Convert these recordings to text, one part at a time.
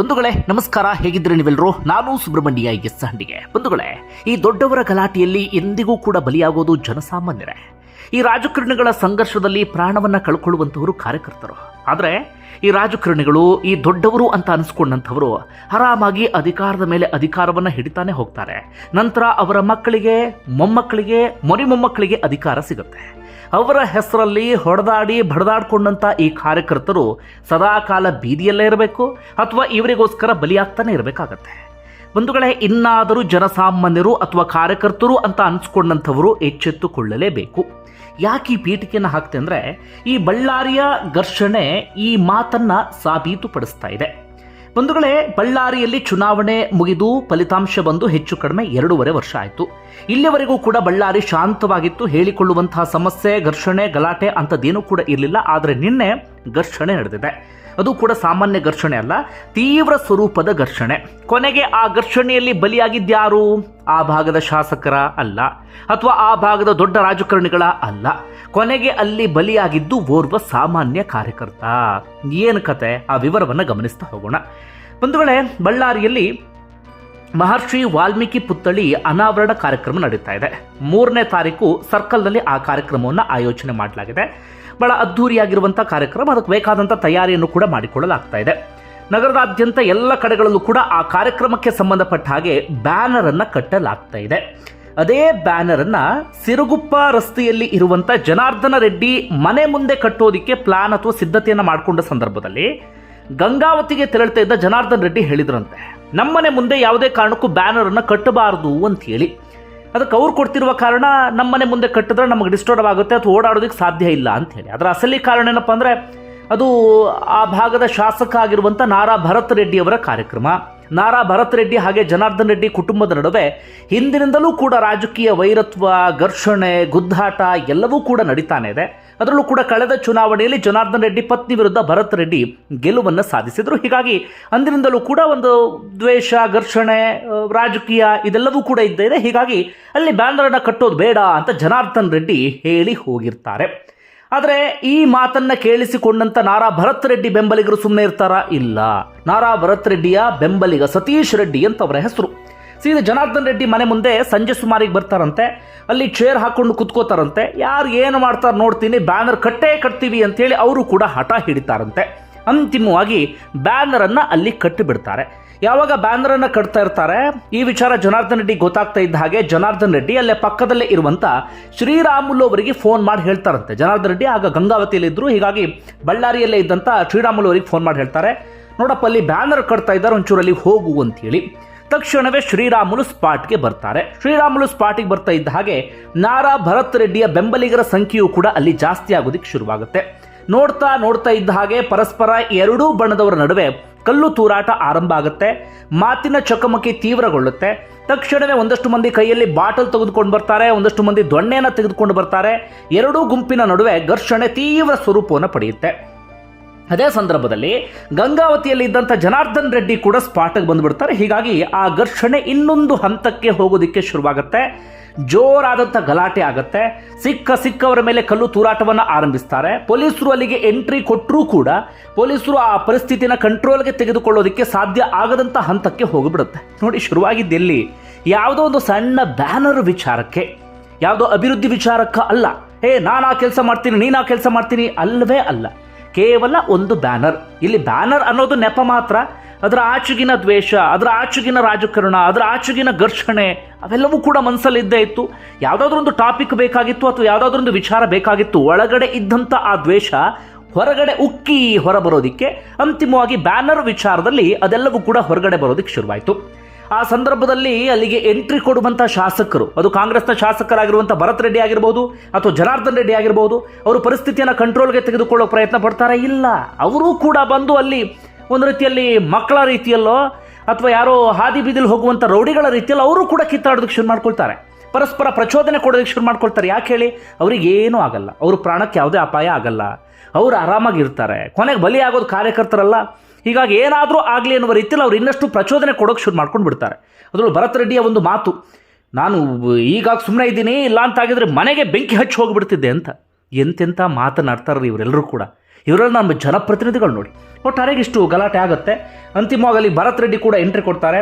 ಬಂಧುಗಳೇ, ನಮಸ್ಕಾರ. ಹೇಗಿದ್ರೆ ನೀವೆಲ್ಲರೂ? ನಾನು ಸುಬ್ರಹ್ಮಣ್ಯ ಎಸ್ ಹಂಡಿಗೆ. ಬಂಧುಗಳೇ, ಈ ದೊಡ್ಡವರ ಗಲಾಟೆಯಲ್ಲಿ ಎಂದಿಗೂ ಕೂಡ ಬಲಿಯಾಗೋದು ಜನಸಾಮಾನ್ಯರೇ. ಈ ರಾಜಕಾರಣಿಗಳ ಸಂಘರ್ಷದಲ್ಲಿ ಪ್ರಾಣವನ್ನ ಕಳ್ಕೊಳ್ಳುವಂತವರು ಕಾರ್ಯಕರ್ತರು. ಆದರೆ, ಈ ರಾಜಕಾರಣಿಗಳು, ಈ ದೊಡ್ಡವರು ಅಂತ ಅನಿಸ್ಕೊಂಡಂಥವರು ಆರಾಮಾಗಿ ಅಧಿಕಾರದ ಮೇಲೆ ಅಧಿಕಾರವನ್ನ ಹಿಡಿತಾನೆ ಹೋಗ್ತಾರೆ. ನಂತರ ಅವರ ಮಕ್ಕಳಿಗೆ, ಮೊಮ್ಮಕ್ಕಳಿಗೆ, ಮೊರಿ ಮೊಮ್ಮಕ್ಕಳಿಗೆ ಅಧಿಕಾರ ಸಿಗುತ್ತೆ. ಅವರ ಹೆಸರಲ್ಲಿ ಹೊಡೆದಾಡಿ ಬಡದಾಡ್ಕೊಂಡಂತ ಈ ಕಾರ್ಯಕರ್ತರು ಸದಾ ಕಾಲ ಬೀದಿಯಲ್ಲೇ ಇರಬೇಕು ಅಥವಾ ಇವರಿಗೋಸ್ಕರ ಬಲಿಯಾಗ್ತಾನೆ ಇರಬೇಕಾಗತ್ತೆ. ಬಂಧುಗಳೇ, ಇನ್ನಾದರೂ ಜನಸಾಮಾನ್ಯರು ಅಥವಾ ಕಾರ್ಯಕರ್ತರು ಅಂತ ಅನಿಸ್ಕೊಂಡಂಥವರು ಎಚ್ಚೆತ್ತುಕೊಳ್ಳಲೇಬೇಕು. ಯಾಕೆ ಈ ಪೀಠಿಕೆಯನ್ನು ಹಾಕ್ತೆ ಅಂದರೆ ಈ ಬಳ್ಳಾರಿಯ ಘರ್ಷಣೆ ಈ ಮಾತನ್ನ ಸಾಬೀತುಪಡಿಸ್ತಾ ಇದೆ. ಬಂಧುಗಳೇ, ಬಳ್ಳಾರಿಯಲ್ಲಿ ಚುನಾವಣೆ ಮುಗಿದು ಫಲಿತಾಂಶ ಬಂದು ಹೆಚ್ಚು ಕಡಿಮೆ ಎರಡೂವರೆ ವರ್ಷ ಆಯಿತು. ಇಲ್ಲಿವರೆಗೂ ಕೂಡ ಬಳ್ಳಾರಿ ಶಾಂತವಾಗಿತ್ತು. ಹೇಳಿಕೊಳ್ಳುವಂತಹ ಸಮಸ್ಯೆ, ಘರ್ಷಣೆ, ಗಲಾಟೆ ಅಂಥದ್ದೇನೂ ಕೂಡ ಇರಲಿಲ್ಲ. ಆದರೆ ನಿನ್ನೆ ಘರ್ಷಣೆ ನಡೆದಿದೆ. ಅದು ಕೂಡ ಸಾಮಾನ್ಯ ಘರ್ಷಣೆ ಅಲ್ಲ, ತೀವ್ರ ಸ್ವರೂಪದ ಘರ್ಷಣೆ. ಕೊನೆಗೆ ಆ ಘರ್ಷಣೆಯಲ್ಲಿ ಬಲಿಯಾಗಿದ್ಯಾರು? ಆ ಭಾಗದ ಶಾಸಕರ ಅಲ್ಲ, ಅಥವಾ ಆ ಭಾಗದ ದೊಡ್ಡ ರಾಜಕಾರಣಿಗಳ ಅಲ್ಲ. ಕೊನೆಗೆ ಅಲ್ಲಿ ಬಲಿಯಾಗಿದ್ದು ಓರ್ವ ಸಾಮಾನ್ಯ ಕಾರ್ಯಕರ್ತ. ಏನು ಕತೆ? ಆ ವಿವರವನ್ನು ಗಮನಿಸ್ತಾ ಹೋಗೋಣ. ಒಂದು ವೇಳೆ ಬಳ್ಳಾರಿಯಲ್ಲಿ ಮಹರ್ಷಿ ವಾಲ್ಮೀಕಿ ಪುತ್ಥಳಿ ಅನಾವರಣ ಕಾರ್ಯಕ್ರಮ ನಡೀತಾ ಇದೆ. ಮೂರನೇ ತಾರೀಕು ಸರ್ಕಲ್ನಲ್ಲಿ ಆ ಕಾರ್ಯಕ್ರಮವನ್ನು ಆಯೋಜನೆ ಮಾಡಲಾಗಿದೆ. ಬಹಳ ಅದ್ಧೂರಿಯಾಗಿರುವಂಥ ಕಾರ್ಯಕ್ರಮ ಅದಕ್ಕೆ ಬೇಕಾದಂಥ ತಯಾರಿಯನ್ನು ಕೂಡ ಮಾಡಿಕೊಳ್ಳಲಾಗ್ತಾ ಇದೆ. ನಗರದಾದ್ಯಂತ ಎಲ್ಲ ಕಡೆಗಳಲ್ಲೂ ಕೂಡ ಆ ಕಾರ್ಯಕ್ರಮಕ್ಕೆ ಸಂಬಂಧಪಟ್ಟ ಹಾಗೆ ಬ್ಯಾನರ್ ಅನ್ನ ಕಟ್ಟಲಾಗ್ತಾ ಇದೆ. ಅದೇ ಬ್ಯಾನರ್ ಅನ್ನ ಸಿರುಗುಪ್ಪ ರಸ್ತೆಯಲ್ಲಿ ಇರುವಂತ ಜನಾರ್ದನ ರೆಡ್ಡಿ ಮನೆ ಮುಂದೆ ಕಟ್ಟೋದಿಕ್ಕೆ ಪ್ಲಾನ್ ಅಥವಾ ಸಿದ್ಧತೆಯನ್ನ ಮಾಡಿಕೊಂಡ ಸಂದರ್ಭದಲ್ಲಿ ಗಂಗಾವತಿಗೆ ತೆರಳ್ತಾ ಇದ್ದ ಜನಾರ್ದನ್ ರೆಡ್ಡಿ ಹೇಳಿದ್ರಂತೆ, ನಮ್ಮನೆ ಮುಂದೆ ಯಾವುದೇ ಕಾರಣಕ್ಕೂ ಬ್ಯಾನರ್ ಅನ್ನ ಕಟ್ಟಬಾರದು ಅಂತ ಹೇಳಿ. ಅದಕ್ಕೆ ಅವ್ರು ಕೊಡ್ತಿರುವ ಕಾರಣ ನಮ್ಮನೆ ಮುಂದೆ ಕಟ್ಟಿದ್ರೆ ನಮಗೆ ಡಿಸ್ಟರ್ಬ್ ಆಗುತ್ತೆ ಅಥವಾ ಓಡಾಡೋದಕ್ಕೆ ಸಾಧ್ಯ ಇಲ್ಲ ಅಂತ ಹೇಳಿ. ಅದರ ಅಸಲಿ ಕಾರಣ ಏನಪ್ಪ ಅಂದರೆ ಅದು ಆ ಭಾಗದ ಶಾಸಕ ಆಗಿರುವಂಥ ನಾರಾ ಭರತ್ ರೆಡ್ಡಿಯವರ ಕಾರ್ಯಕ್ರಮ. ನಾರಾ ಭರತ್ ರೆಡ್ಡಿ ಹಾಗೆ ಜನಾರ್ದನ್ ರೆಡ್ಡಿ ಕುಟುಂಬದ ನಡುವೆ ಹಿಂದಿನಿಂದಲೂ ಕೂಡ ರಾಜಕೀಯ ವೈರತ್ವ, ಘರ್ಷಣೆ, ಗುದ್ದಾಟ ಎಲ್ಲವೂ ಕೂಡ ನಡೀತಾನೆ ಇದೆ. ಅದರಲ್ಲೂ ಕೂಡ ಕಳೆದ ಚುನಾವಣೆಯಲ್ಲಿ ಜನಾರ್ದನ್ ರೆಡ್ಡಿ ಪತ್ನಿ ವಿರುದ್ಧ ಭರತ್ ರೆಡ್ಡಿ ಗೆಲುವನ್ನು ಸಾಧಿಸಿದರು. ಹೀಗಾಗಿ ಅಂದಿನಿಂದಲೂ ಕೂಡ ಒಂದು ದ್ವೇಷ, ಘರ್ಷಣೆ ರಾಜಕೀಯ ಇದೆಲ್ಲವೂ ಕೂಡ ಇದ್ದೇ ಇದೆ. ಹೀಗಾಗಿ ಅಲ್ಲಿ ಬ್ಯಾನರನ್ನು ಕಟ್ಟೋದು ಬೇಡ ಅಂತ ಜನಾರ್ದನ್ ರೆಡ್ಡಿ ಹೇಳಿ ಹೋಗಿರ್ತಾರೆ. ಆದರೆ ಈ ಮಾತನ್ನ ಕೇಳಿಸಿಕೊಂಡಂತ ನಾರಾ ಭರತ್ ರೆಡ್ಡಿ ಬೆಂಬಲಿಗರು ಸುಮ್ಮನೆ ಇರ್ತಾರಾ? ಇಲ್ಲ. ನಾರಾ ಭರತ್ ರೆಡ್ಡಿಯ ಬೆಂಬಲಿಗ ಸತೀಶ್ ರೆಡ್ಡಿ ಅಂತ ಅವರ ಹೆಸರು. ಸೀದಾ ಜನಾರ್ದನ್ ರೆಡ್ಡಿ ಮನೆ ಮುಂದೆ ಸಂಜೆ ಸುಮಾರಿಗೆ ಬರ್ತಾರಂತೆ. ಅಲ್ಲಿ ಚೇರ್ ಹಾಕೊಂಡು ಕುತ್ಕೋತಾರಂತೆ. ಯಾರು ಏನು ಮಾಡ್ತಾರೆ ನೋಡ್ತೀನಿ ಬ್ಯಾನರ್ ಕಟ್ಟೇ ಕಟ್ತೀವಿ ಅಂತೇಳಿ ಅವರು ಕೂಡ ಹಠ ಹಿಡಿತಾರಂತೆ. ಅಂತಿಮವಾಗಿ ಬ್ಯಾನರನ್ನು ಅಲ್ಲಿ ಕಟ್ಟಿಬಿಡ್ತಾರೆ. ಯಾವಾಗ ಬ್ಯಾನರ್ ಅನ್ನ ಕಟ್ತಾ ಇರ್ತಾರೆ? ಈ ವಿಚಾರ ಜನಾರ್ದನ್ ರೆಡ್ಡಿ ಗೊತ್ತಾಗ್ತಾ ಇದ್ದ ಹಾಗೆ ಜನಾರ್ದನ್ ರೆಡ್ಡಿ ಅಲ್ಲೇ ಪಕ್ಕದಲ್ಲೇ ಇರುವಂತ ಶ್ರೀರಾಮುಲು ಅವರಿಗೆ ಫೋನ್ ಮಾಡಿ ಹೇಳ್ತಾರಂತೆ. ಜನಾರ್ದನ್ ರೆಡ್ಡಿ ಆಗ ಗಂಗಾವತಿಯಲ್ಲಿ ಇದ್ರು, ಹೀಗಾಗಿ ಬಳ್ಳಾರಿಯಲ್ಲೇ ಇದ್ದಂತ ಶ್ರೀರಾಮುಲು ಅವರಿಗೆ ಫೋನ್ ಮಾಡಿ ಹೇಳ್ತಾರೆ. ನೋಡಪ್ಪ, ಅಲ್ಲಿ ಬ್ಯಾನರ್ ಕಟ್ತಾ ಇದ್ದಾರೆ, ಒಂಚೂರಲ್ಲಿ ಹೋಗು ಅಂತ ಹೇಳಿ ತಕ್ಷಣವೇ ಶ್ರೀರಾಮುಲು ಸ್ಪಾಟ್ಗೆ ಬರ್ತಾರೆ. ಶ್ರೀರಾಮುಲು ಸ್ಪಾಟಿಗೆ ಬರ್ತಾ ಇದ್ದ ಹಾಗೆ ನಾರಾ ಭರತ್ ರೆಡ್ಡಿಯ ಬೆಂಬಲಿಗರ ಸಂಖ್ಯೆಯು ಕೂಡ ಅಲ್ಲಿ ಜಾಸ್ತಿ ಆಗೋದಿಕ್ಕೆ ಶುರುವಾಗುತ್ತೆ. ನೋಡ್ತಾ ನೋಡ್ತಾ ಇದ್ದ ಹಾಗೆ ಪರಸ್ಪರ ಎರಡೂ ಬಣ್ಣದವರ ನಡುವೆ ಕಲ್ಲು ತೂರಾಟ ಆರಂಭ ಆಗುತ್ತೆ, ಮಾತಿನ ಚಕಮಕಿ ತೀವ್ರಗೊಳ್ಳುತ್ತೆ. ತಕ್ಷಣವೇ ಒಂದಷ್ಟು ಮಂದಿ ಕೈಯಲ್ಲಿ ಬಾಟಲ್ ತೆಗೆದುಕೊಂಡು ಬರ್ತಾರೆ, ಒಂದಷ್ಟು ಮಂದಿ ದೊಣ್ಣೆಯನ್ನು ತೆಗೆದುಕೊಂಡು ಬರ್ತಾರೆ. ಎರಡೂ ಗುಂಪಿನ ನಡುವೆ ಘರ್ಷಣೆ ತೀವ್ರ ಸ್ವರೂಪವನ್ನು ಪಡೆಯುತ್ತೆ. ಅದೇ ಸಂದರ್ಭದಲ್ಲಿ ಗಂಗಾವತಿಯಲ್ಲಿ ಇದ್ದಂಥ ಜನಾರ್ದನ್ ರೆಡ್ಡಿ ಕೂಡ ಸ್ಪಾಟ್ಗೆ ಬಂದುಬಿಡ್ತಾರೆ. ಹೀಗಾಗಿ ಆ ಘರ್ಷಣೆ ಇನ್ನೊಂದು ಹಂತಕ್ಕೆ ಹೋಗೋದಿಕ್ಕೆ ಶುರುವಾಗುತ್ತೆ. ಜೋರಾದಂಥ ಗಲಾಟೆ ಆಗುತ್ತೆ. ಸಿಕ್ಕ ಸಿಕ್ಕವರ ಮೇಲೆ ಕಲ್ಲು ತೂರಾಟವನ್ನು ಆರಂಭಿಸ್ತಾರೆ. ಪೊಲೀಸರು ಅಲ್ಲಿಗೆ ಎಂಟ್ರಿ ಕೊಟ್ಟರೂ ಕೂಡ ಪೊಲೀಸರು ಆ ಪರಿಸ್ಥಿತಿನ ಕಂಟ್ರೋಲ್ಗೆ ತೆಗೆದುಕೊಳ್ಳೋದಕ್ಕೆ ಸಾಧ್ಯ ಆಗದಂಥ ಹಂತಕ್ಕೆ ಹೋಗಿಬಿಡುತ್ತೆ. ನೋಡಿ ಶುರುವಾಗಿದ್ದೆಲ್ಲಿ ಯಾವುದೋ ಒಂದು ಸಣ್ಣ ಬ್ಯಾನರ್ ವಿಚಾರಕ್ಕೆ. ಯಾವುದೋ ಅಭಿವೃದ್ಧಿ ವಿಚಾರಕ್ಕ ಅಲ್ಲ. ಏ ನಾನು ಆ ಕೆಲಸ ಮಾಡ್ತೀನಿ, ನೀನು ಆ ಕೆಲಸ ಮಾಡ್ತೀನಿ ಅಲ್ಲವೇ ಅಲ್ಲ. ಕೇವಲ ಒಂದು ಬ್ಯಾನರ್. ಇಲ್ಲಿ ಬ್ಯಾನರ್ ಅನ್ನೋದು ನೆಪ ಮಾತ್ರ. ಅದರ ಆಚುಗಿನ ದ್ವೇಷ, ಅದರ ಆಚುಗಿನ ರಾಜಕಾರಣ, ಅದರ ಆಚುಗಿನ ಘರ್ಷಣೆ ಅವೆಲ್ಲವೂ ಕೂಡ ಮನಸ್ಸಲ್ಲಿ ಇದ್ದೇ ಇತ್ತು. ಯಾವುದಾದ್ರೂ ಒಂದು ಟಾಪಿಕ್ ಬೇಕಾಗಿತ್ತು ಅಥವಾ ಯಾವುದಾದ್ರೂ ಒಂದು ವಿಚಾರ ಬೇಕಾಗಿತ್ತು. ಒಳಗಡೆ ಇದ್ದಂಥ ಆ ದ್ವೇಷ ಹೊರಗಡೆ ಉಕ್ಕಿ ಹೊರಬರೋದಿಕ್ಕೆ ಅಂತಿಮವಾಗಿ ಬ್ಯಾನರ್ ವಿಚಾರದಲ್ಲಿ ಅದೆಲ್ಲವೂ ಕೂಡ ಹೊರಗಡೆ ಬರೋದಕ್ಕೆ ಶುರುವಾಯಿತು. ಆ ಸಂದರ್ಭದಲ್ಲಿ ಅಲ್ಲಿಗೆ ಎಂಟ್ರಿ ಕೊಡುವಂಥ ಶಾಸಕರು, ಅದು ಕಾಂಗ್ರೆಸ್ನ ಶಾಸಕರಾಗಿರುವಂಥ ಭರತ್ ರೆಡ್ಡಿ ಆಗಿರ್ಬೋದು ಅಥವಾ ಜನಾರ್ದನ್ ರೆಡ್ಡಿ ಆಗಿರ್ಬೋದು, ಅವರು ಪರಿಸ್ಥಿತಿಯನ್ನು ಕಂಟ್ರೋಲ್ಗೆ ತೆಗೆದುಕೊಳ್ಳೋ ಪ್ರಯತ್ನ ಪಡ್ತಾರೆ ಇಲ್ಲ? ಅವರೂ ಕೂಡ ಬಂದು ಅಲ್ಲಿ ಒಂದು ರೀತಿಯಲ್ಲಿ ಮಕ್ಕಳ ರೀತಿಯಲ್ಲೋ ಅಥವಾ ಯಾರೋ ಹಾದಿ ಬೀದಿಲಿ ಹೋಗುವಂಥ ರೌಡಿಗಳ ರೀತಿಯಲ್ಲಿ ಅವರು ಕೂಡ ಕಿತ್ತಾಡೋದಕ್ಕೆ ಶುರು ಮಾಡ್ಕೊಳ್ತಾರೆ. ಪರಸ್ಪರ ಪ್ರಚೋದನೆ ಕೊಡೋದಕ್ಕೆ ಶುರು ಮಾಡ್ಕೊಳ್ತಾರೆ. ಯಾಕೆ ಹೇಳಿ? ಅವ್ರಿಗೆ ಏನೂ ಆಗಲ್ಲ. ಅವ್ರ ಪ್ರಾಣಕ್ಕೆ ಯಾವುದೇ ಅಪಾಯ ಆಗಲ್ಲ. ಅವರು ಆರಾಮಾಗಿರ್ತಾರೆ ಕೊನೆಗೆ ಬಲಿ ಆಗೋದು ಕಾರ್ಯಕರ್ತರಲ್ಲ. ಹೀಗಾಗಿ ಏನಾದರೂ ಆಗಲಿ ಅನ್ನುವ ರೀತಿಯಲ್ಲಿ ಅವ್ರು ಇನ್ನಷ್ಟು ಪ್ರಚೋದನೆ ಕೊಡೋಕೆ ಶುರು ಮಾಡ್ಕೊಂಡು ಬಿಡ್ತಾರೆ. ಅದರಲ್ಲೂ ಭರತ್ ರೆಡ್ಡಿಯ ಒಂದು ಮಾತು, ನಾನು ಈಗಾಗ ಸುಮ್ಮನೆ ಇದ್ದೀನಿ, ಇಲ್ಲ ಅಂತಾಗಿದ್ರೆ ಮನೆಗೆ ಬೆಂಕಿ ಹಚ್ಚಿ ಹೋಗಿಬಿಡ್ತಿದ್ದೆ ಅಂತ. ಎಂತೆಂಥ ಮಾತನಾಡ್ತಾರ್ರಿ ಇವರೆಲ್ಲರೂ ಕೂಡ. ಇವರೆಲ್ಲ ನಮ್ಮ ಜನಪ್ರತಿನಿಧಿಗಳು ನೋಡಿ. ಒಟ್ಟಾರೆಗೆ ಇಷ್ಟು ಗಲಾಟೆ ಆಗುತ್ತೆ. ಅಂತಿಮವಾಗಿ ಅಲ್ಲಿ ಭರತ್ ರೆಡ್ಡಿ ಕೂಡ ಎಂಟ್ರಿ ಕೊಡ್ತಾರೆ.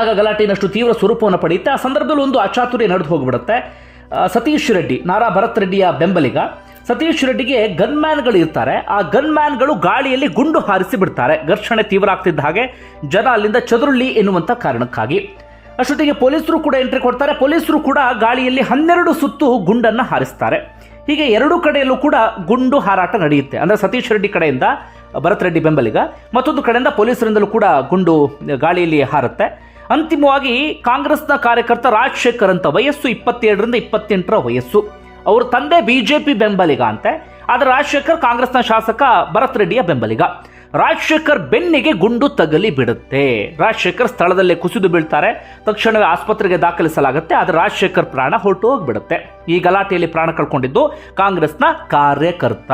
ಆಗ ಗಲಾಟೆನಷ್ಟು ತೀವ್ರ ಸ್ವರೂಪವನ್ನು ಪಡೆಯುತ್ತೆ. ಆ ಸಂದರ್ಭದಲ್ಲಿ ಒಂದು ಅಚಾತುರ್ಯ ನಡೆದು ಹೋಗಿಬಿಡುತ್ತೆ. ಸತೀಶ್ ರೆಡ್ಡಿ, ನಾರಾ ಭರತ್ ರೆಡ್ಡಿಯ ಬೆಂಬಲಿಗ. ಸತೀಶ್ ರೆಡ್ಡಿಗೆ ಗನ್ಮ್ಯಾನ್ಗಳು ಇರ್ತಾರೆ. ಆ ಗನ್ಮ್ಯಾನ್ಗಳು ಗಾಳಿಯಲ್ಲಿ ಗುಂಡು ಹಾರಿಸಿ ಬಿಡ್ತಾರೆ. ಘರ್ಷಣೆ ತೀವ್ರ ಆಗ್ತಿದ್ದ ಹಾಗೆ ಜನ ಅಲ್ಲಿಂದ ಚದುರುಳ್ಳಿ ಎನ್ನುವಂಥ ಕಾರಣಕ್ಕಾಗಿ. ಅಷ್ಟೊತ್ತಿಗೆ ಪೊಲೀಸರು ಕೂಡ ಎಂಟ್ರಿ ಕೊಡ್ತಾರೆ. ಪೊಲೀಸರು ಕೂಡ ಗಾಳಿಯಲ್ಲಿ ಹನ್ನೆರಡು ಸುತ್ತು ಗುಂಡನ್ನು ಹಾರಿಸ್ತಾರೆ. ಹೀಗೆ ಎರಡೂ ಕಡೆಯಲ್ಲೂ ಕೂಡ ಗುಂಡು ಹಾರಾಟ ನಡೆಯುತ್ತೆ. ಅಂದರೆ ಸತೀಶ್ ರೆಡ್ಡಿ ಕಡೆಯಿಂದ ಭರತ್ ರೆಡ್ಡಿ ಬೆಂಬಲಿಗ, ಮತ್ತೊಂದು ಕಡೆಯಿಂದ ಪೊಲೀಸರಿಂದಲೂ ಕೂಡ ಗುಂಡು ಗಾಳಿಯಲ್ಲಿ ಹಾರುತ್ತೆ. ಅಂತಿಮವಾಗಿ ಕಾಂಗ್ರೆಸ್ನ ಕಾರ್ಯಕರ್ತ ರಾಜಶೇಖರ್ ಅಂತ ವಯಸ್ಸು ಇಪ್ಪತ್ತೇಳರಿಂದ ಇಪ್ಪತ್ತೆಂಟರ ವಯಸ್ಸು. ಅವ್ರ ತಂದೆ ಬಿಜೆಪಿ ಬೆಂಬಲಿಗ ಅಂತೆ, ಆದರೆ ರಾಜಶೇಖರ್ ಕಾಂಗ್ರೆಸ್ನ ಶಾಸಕ ಭರತ್ ರೆಡ್ಡಿಯ ಬೆಂಬಲಿಗ. ರಾಜಶೇಖರ್ ಬೆನ್ನಿಗೆ ಗುಂಡು ತಗಲಿ ಬಿಡುತ್ತೆ. ರಾಜಶೇಖರ್ ಸ್ಥಳದಲ್ಲೇ ಕುಸಿದು ಬೀಳ್ತಾರೆ. ತಕ್ಷಣವೇ ಆಸ್ಪತ್ರೆಗೆ ದಾಖಲಿಸಲಾಗುತ್ತೆ. ಆದರೆ ರಾಜಶೇಖರ್ ಪ್ರಾಣ ಹೊರಟು ಹೋಗ್ಬಿಡುತ್ತೆ ಈ ಗಲಾಟೆಯಲ್ಲಿ ಪ್ರಾಣ ಕಳ್ಕೊಂಡಿದ್ದು ಕಾಂಗ್ರೆಸ್ನ ಕಾರ್ಯಕರ್ತ.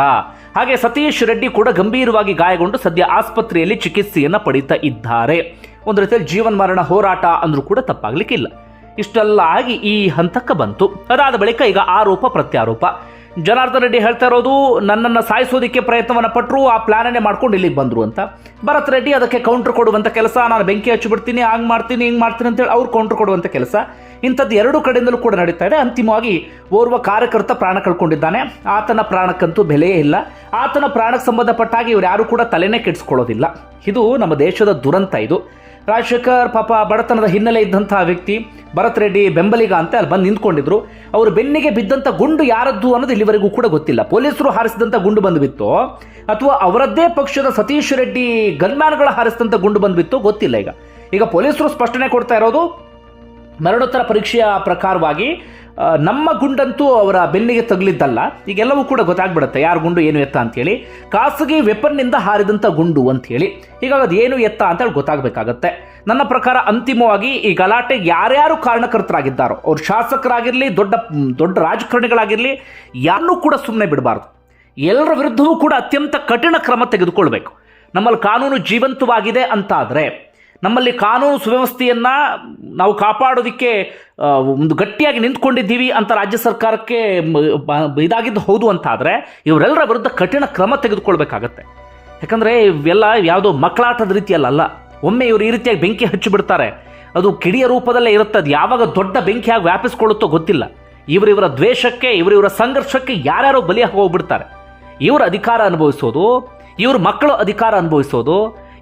ಹಾಗೆ ಸತೀಶ್ ರೆಡ್ಡಿ ಕೂಡ ಗಂಭೀರವಾಗಿ ಗಾಯಗೊಂಡು ಸದ್ಯ ಆಸ್ಪತ್ರೆಯಲ್ಲಿ ಚಿಕಿತ್ಸೆಯನ್ನು ಪಡೀತಾ ಇದ್ದಾರೆ. ಒಂದು ರೀತಿಯಲ್ಲಿ ಜೀವನ್ ಮರಣ ಹೋರಾಟ ಅಂದ್ರೂ ಕೂಡ ತಪ್ಪಾಗ್ಲಿಕ್ಕಿಲ್ಲ. ಇಷ್ಟೆಲ್ಲ ಆಗಿ ಈ ಹಂತಕ್ಕೆ ಬಂತು. ಅದಾದ ಬಳಿಕ ಈಗ ಆರೋಪ, ಪ್ರತ್ಯಾರೋಪ. ಜನಾರ್ದನ್ ರೆಡ್ಡಿ ಹೇಳ್ತಾ ಇರೋದು, ನನ್ನನ್ನು ಸಾಯಿಸೋದಕ್ಕೆ ಪ್ರಯತ್ನವನ್ನು ಪಟ್ಟರು ಆ ಪ್ಲಾನನ್ನೇ ಮಾಡ್ಕೊಂಡು ಇಲ್ಲಿಗೆ ಬಂದರು ಅಂತ. ಭರತ್ ರೆಡ್ಡಿ ಅದಕ್ಕೆ ಕೌಂಟರ್ ಕೊಡುವಂಥ ಕೆಲಸ, ನಾನು ಬೆಂಕಿ ಹಚ್ಚಿಬಿಡ್ತೀನಿ ಹಂಗೆ ಮಾಡ್ತೀನಿ, ಹಿಂಗೆ ಮಾಡ್ತೀನಿ ಅಂತೇಳಿ ಅವ್ರು ಕೌಂಟರ್ ಕೊಡುವಂಥ ಕೆಲಸ. ಇಂಥದ್ದು ಎರಡು ಕಡೆಯಿಂದಲೂ ಕೂಡ ನಡೀತಾ ಇದೆ. ಅಂತಿಮವಾಗಿ ಓರ್ವ ಕಾರ್ಯಕರ್ತ ಪ್ರಾಣ ಕಳ್ಕೊಂಡಿದ್ದಾನೆ. ಆತನ ಪ್ರಾಣಕ್ಕಂತೂ ಬೆಲೆಯೇ ಇಲ್ಲ. ಆತನ ಪ್ರಾಣಕ್ಕೆ ಸಂಬಂಧಪಟ್ಟಾಗಿ ಇವ್ರು ಯಾರು ಕೂಡ ತಲೆನೇ ಕೆಡಿಸ್ಕೊಳ್ಳೋದಿಲ್ಲ. ಇದು ನಮ್ಮ ದೇಶದ ದುರಂತ ಇದು. ರಾಜಶೇಖರ್ ಪಾಪ ಬಡತನದ ಹಿನ್ನೆಲೆ ಇದ್ದಂಥ ವ್ಯಕ್ತಿ ಭರತ್ ರೆಡ್ಡಿ ಬೆಂಬಲಿಗ ಅಂತ ಅಲ್ಲಿ ಬಂದು ನಿಂತ್ಕೊಂಡಿದ್ರು. ಅವರು ಬೆನ್ನಿಗೆ ಬಿದ್ದಂಥ ಗುಂಡು ಯಾರದ್ದು ಅನ್ನೋದು ಇಲ್ಲಿವರೆಗೂ ಕೂಡ ಗೊತ್ತಿಲ್ಲ. ಪೊಲೀಸರು ಹಾರಿಸಿದಂಥ ಗುಂಡು ಬಂದು ಬಿತ್ತೋ ಅಥವಾ ಅವರದ್ದೇ ಪಕ್ಷದ ಸತೀಶ್ ರೆಡ್ಡಿ ಗನ್ಮ್ಯಾನ್ಗಳು ಹಾರಿಸಿದಂಥ ಗುಂಡು ಬಂದು ಬಿತ್ತು ಗೊತ್ತಿಲ್ಲ ಈಗ. ಈಗ ಪೊಲೀಸರು ಸ್ಪಷ್ಟನೆ ಕೊಡ್ತಾ ಇರೋದು, ಮರಣೋತ್ತರ ಪರೀಕ್ಷೆಯ ಪ್ರಕಾರವಾಗಿ ನಮ್ಮ ಗುಂಡಂತೂ ಅವರ ಬೆನ್ನಿಗೆ ತಗಲಿದ್ದಲ್ಲ. ಈಗೆಲ್ಲವೂ ಕೂಡ ಗೊತ್ತಾಗ್ಬಿಡುತ್ತೆ ಯಾರು ಗುಂಡು, ಏನು ಎತ್ತ ಅಂತೇಳಿ. ಖಾಸಗಿ ವೆಪನ್ನಿಂದ ಹಾರಿದಂಥ ಗುಂಡು ಅಂತೇಳಿ. ಈಗ ಅದು ಏನು ಎತ್ತ ಅಂತೇಳಿ ಗೊತ್ತಾಗಬೇಕಾಗತ್ತೆ. ನನ್ನ ಪ್ರಕಾರ ಅಂತಿಮವಾಗಿ ಈ ಗಲಾಟೆಗೆ ಯಾರ್ಯಾರು ಕಾರಣಕರ್ತರಾಗಿದ್ದಾರೋ, ಅವ್ರು ಶಾಸಕರಾಗಿರಲಿ, ದೊಡ್ಡ ದೊಡ್ಡ ರಾಜಕಾರಣಿಗಳಾಗಿರಲಿ, ಯಾರನ್ನೂ ಕೂಡ ಸುಮ್ಮನೆ ಬಿಡಬಾರ್ದು. ಎಲ್ಲರ ವಿರುದ್ಧವೂ ಕೂಡ ಅತ್ಯಂತ ಕಠಿಣ ಕ್ರಮ ತೆಗೆದುಕೊಳ್ಬೇಕು. ನಮ್ಮಲ್ಲಿ ಕಾನೂನು ಜೀವಂತವಾಗಿದೆ ಅಂತಾದರೆ ನಮ್ಮಲ್ಲಿ ಕಾನೂನು ಸುವ್ಯವಸ್ಥೆಯನ್ನು ನಾವು ಕಾಪಾಡೋದಕ್ಕೆ ಒಂದು ಗಟ್ಟಿಯಾಗಿ ನಿಂತ್ಕೊಂಡಿದ್ದೀವಿ ಅಂತ ರಾಜ್ಯ ಸರ್ಕಾರಕ್ಕೆ ಇದಾಗಿದ್ದು ಹೌದು ಅಂತಾದರೆ ಇವರೆಲ್ಲರ ವಿರುದ್ಧ ಕಠಿಣ ಕ್ರಮ ತೆಗೆದುಕೊಳ್ಬೇಕಾಗತ್ತೆ. ಯಾಕಂದರೆ ಇವೆಲ್ಲ ಯಾವುದೋ ಮಕ್ಕಳಾಟದ ರೀತಿಯಲ್ಲ ಒಮ್ಮೆ ಇವರು ಈ ರೀತಿಯಾಗಿ ಬೆಂಕಿ ಹಚ್ಚಿಬಿಡ್ತಾರೆ. ಅದು ಕಿಡಿಯ ರೂಪದಲ್ಲೇ ಇರುತ್ತೆ. ಅದು ಯಾವಾಗ ದೊಡ್ಡ ಬೆಂಕಿಯಾಗಿ ವ್ಯಾಪಿಸ್ಕೊಳ್ಳುತ್ತೋ ಗೊತ್ತಿಲ್ಲ. ಇವರಿವರ ದ್ವೇಷಕ್ಕೆ ಇವರಿವರ ಸಂಘರ್ಷಕ್ಕೆ ಯಾರ್ಯಾರೋ ಬಲಿಯಾಗಿ ಹೋಗ್ಬಿಡ್ತಾರೆ. ಇವ್ರ ಅಧಿಕಾರ ಅನುಭವಿಸೋದು, ಇವ್ರ ಮಕ್ಕಳು ಅಧಿಕಾರ ಅನುಭವಿಸೋದು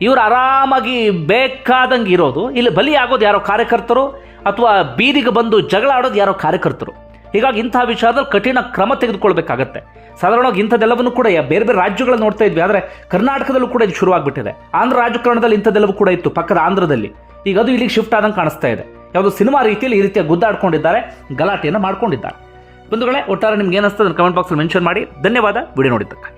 ಇವ್ರು ಆರಾಮಾಗಿ ಬೇಕಾದಂಗೆ ಇರೋದು. ಇಲ್ಲಿ ಬಲಿ ಆಗೋದು ಯಾರೋ ಕಾರ್ಯಕರ್ತರು ಅಥವಾ ಬೀದಿಗೆ ಬಂದು ಜಗಳ ಆಡೋದು ಯಾರೋ ಕಾರ್ಯಕರ್ತರು. ಹೀಗಾಗಿ ಇಂತಹ ವಿಚಾರದಲ್ಲಿ ಕಠಿಣ ಕ್ರಮ ತೆಗೆದುಕೊಳ್ಬೇಕಾಗತ್ತೆ. ಸಾಧಾರಣವಾಗಿ ಇಂಥದ್ದೆಲ್ಲವನ್ನು ಕೂಡ ಬೇರೆ ಬೇರೆ ರಾಜ್ಯಗಳು ನೋಡ್ತಾ ಇದ್ವಿ. ಆದರೆ ಕರ್ನಾಟಕದಲ್ಲೂ ಕೂಡ ಇದು ಶುರುವಾಗಿಬಿಟ್ಟಿದೆ. ಆಂಧ್ರ ರಾಜಕಾರಣದಲ್ಲಿ ಇಂಥದ್ದೆಲ್ಲವೂ ಕೂಡ ಇತ್ತು, ಪಕ್ಕದ ಆಂಧ್ರದಲ್ಲಿ. ಈಗ ಅದು ಇಲ್ಲಿಗೆ ಶಿಫ್ಟ್ ಆದಂಗೆ ಕಾಣಿಸ್ತಾ ಇದೆ. ಯಾವುದೋ ಸಿನಿಮಾ ರೀತಿಯಲ್ಲಿ ಈ ರೀತಿಯ ಗುದ್ದಾಡ್ಕೊಂಡಿದ್ದಾರೆ, ಗಲಾಟೆಯನ್ನು ಮಾಡ್ಕೊಂಡಿದ್ದಾರೆ. ಬಂಧುಗಳೇ, ಒಟ್ಟಾರೆ ನಿಮ್ಗೆ ಏನಿಸ್ತದೆ ಕಮೆಂಟ್ ಬಾಕ್ಸಲ್ಲಿ ಮೆನ್ಷನ್ ಮಾಡಿ. ಧನ್ಯವಾದ, ವಿಡಿಯೋ ನೋಡಿದ್ದಕ್ಕೆ.